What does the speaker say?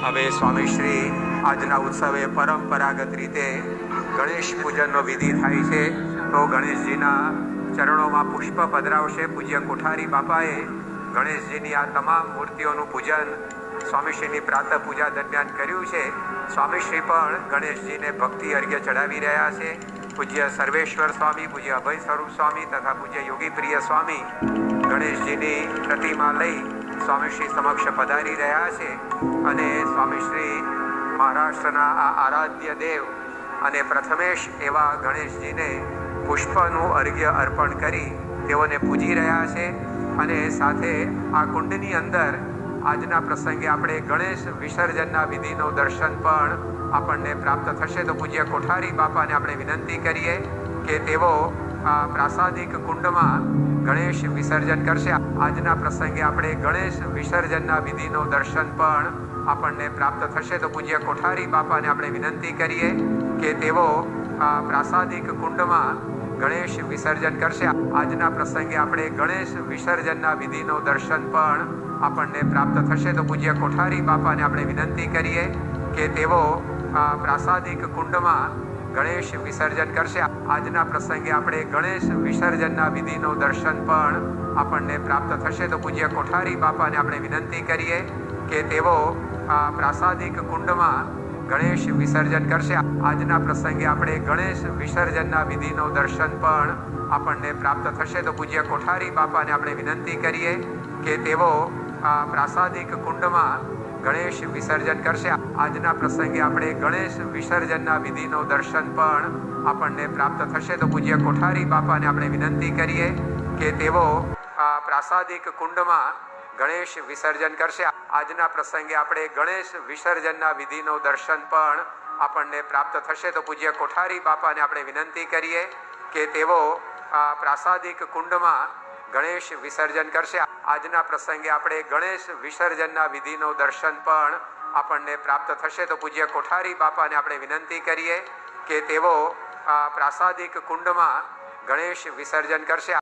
હવે સ્વામીશ્રી આજના ઉત્સવે પરંપરાગત રીતે ગણેશ પૂજનનો વિધિ થાય છે. તો ગણેશજીના ચરણોમાં પુષ્પ પધરાવશે પૂજ્ય કોઠારી બાપાએ. ગણેશજીની આ તમામ મૂર્તિઓનું પૂજન સ્વામીશ્રીની પ્રાતઃ પૂજા દરમિયાન કર્યું છે. સ્વામીશ્રી પણ ગણેશજીને ભક્તિ અર્ઘ્ય ચડાવી રહ્યા છે. પૂજ્ય સર્વેશ્વર સ્વામી, પૂજ્ય અભય સ્વરૂપ સ્વામી તથા પૂજ્ય યોગી પ્રિય સ્વામી ગણેશજીની પ્રતિમા લઈ સ્વામીશ્રી સમક્ષ પધારી રહ્યા છે અને સ્વામીશ્રી મહારાષ્ટ્રના આ આરાધ્ય દેવ અને પ્રથમેશ એવા ગણેશજીને પુષ્પનું અર્ઘ્ય અર્પણ કરી તેઓને પૂજી રહ્યા છે અને સાથે આ કુંડની અંદર આજના પ્રસંગે આપણે ગણેશ વિસર્જનના વિધિનું દર્શન પણ આપણને પ્રાપ્ત થશે. તો પૂજ્ય કોઠારી બાપાને આપણે વિનંતી કરીએ કે તેઓ આ પ્રાસાદિક કુંડમાં ગણેશ વિસર્જન કરશે. આજના પ્રસંગે આપણે ગણેશ વિસર્જનના વિધિનું દર્શન પણ આપણને પ્રાપ્ત થશે. તો પૂજ્ય કોઠારી બાપાને આપણે વિનંતી કરીએ કે તેઓ આ પ્રાસાદિક કુંડમાં ગણેશ વિસર્જન કરશે. આજના પ્રસંગે આપણે ગણેશ વિસર્જનના વિધિનું દર્શન પણ આપણને પ્રાપ્ત થશે. તો પૂજ્ય કોઠારી બાપાને આપણે વિનંતી કરીએ કે તેઓ પ્રાસાદિક કુંડમાં ગણેશ વિસર્જન કરશે. આજના પ્રસંગે આપણે ગણેશ વિસર્જનના વિધિનું દર્શન પણ આપણને પ્રાપ્ત થશે. તો પૂજ્ય કોઠારી બાપાને આપણે વિનંતી કરીએ કે તેઓ આ પ્રાસાદિક કુંડમાં ગણેશ વિસર્જન કરશે. આજના પ્રસંગે આપણે ગણેશ વિસર્જનના વિધિનું દર્શન પણ આપણને પ્રાપ્ત થશે. તો પૂજ્ય કોઠારી બાપાને આપણે વિનંતી કરીએ કે તેઓ આ પ્રાસાદિક કુંડમાં ગણેશ વિસર્જન કરશે. આજના પ્રસંગે આપણે ગણેશ વિસર્જનના વિધિનું દર્શન પણ આપણને પ્રાપ્ત થશે. તો પૂજ્ય કોઠારી બાપાને આપણે વિનંતી કરીએ કે તેઓ આ પ્રાસાદિક કુંડમાં ગણેશ વિસર્જન કરશે. આજના પ્રસંગે આપણે ગણેશ વિસર્જનના વિધિનું દર્શન પણ આપણને પ્રાપ્ત થશે. તો પૂજ્ય કોઠારી બાપાને આપણે વિનંતી કરીએ કે તેઓ આ પ્રાસાદિક કુંડમાં ગણેશ વિસર્જન કરશે. આજના પ્રસંગે આપણે ગણેશ વિસર્જનના વિધિનો દર્શન પણ આપણને પ્રાપ્ત થશે. તો પૂજ્ય કોઠારી બાપાને આપણે વિનંતી કરીએ કે તેઓ આ પ્રાસાદિક કુંડમાં ગણેશ વિસર્જન કરશે.